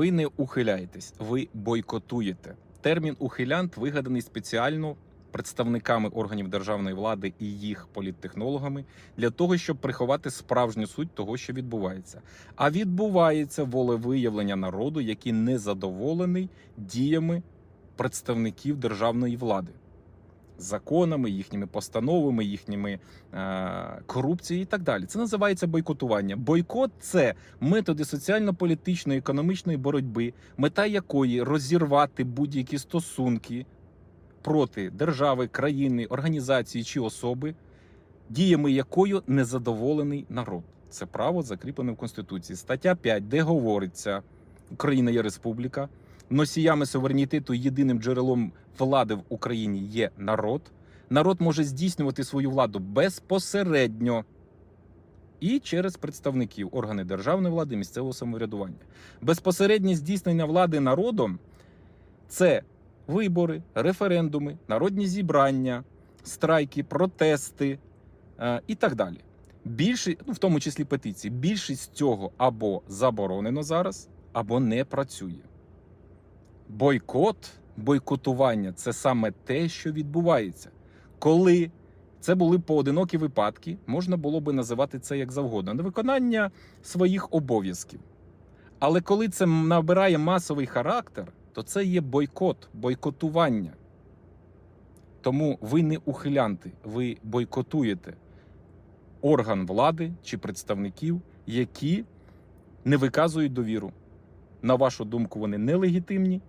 Ви не ухиляєтесь, ви бойкотуєте. Термін ухилянт вигаданий спеціально представниками органів державної влади і їх політтехнологами для того, щоб приховати справжню суть того, що відбувається. А відбувається волевиявлення народу, який не задоволений діями представників державної влади. Законами, їхніми постановами, їхніми е, корупцією і так далі. Це називається бойкотування. Бойкот це методи соціально-політичної економічної боротьби, мета якої розірвати будь-які стосунки проти держави, країни, організації чи особи, діями якою незадоволений народ. Це право закріплене в Конституції. Стаття 5, де говориться, Україна є республіка. Носіями суверенітету єдиним джерелом влади в Україні є народ. Народ може здійснювати свою владу безпосередньо і через представників органи державної влади, місцевого самоврядування. Безпосереднє здійснення влади народом це вибори, референдуми, народні зібрання, страйки, протести е, і так далі. Більше, ну в тому числі петиції, більшість цього або заборонено зараз, або не працює. Бойкот, бойкотування це саме те, що відбувається. Коли це були поодинокі випадки, можна було би називати це як завгодно, на виконання своїх обов'язків. Але коли це набирає масовий характер, то це є бойкот, бойкотування. Тому ви не ухилянти, ви бойкотуєте орган влади чи представників, які не виказують довіру. На вашу думку, вони нелегітимні,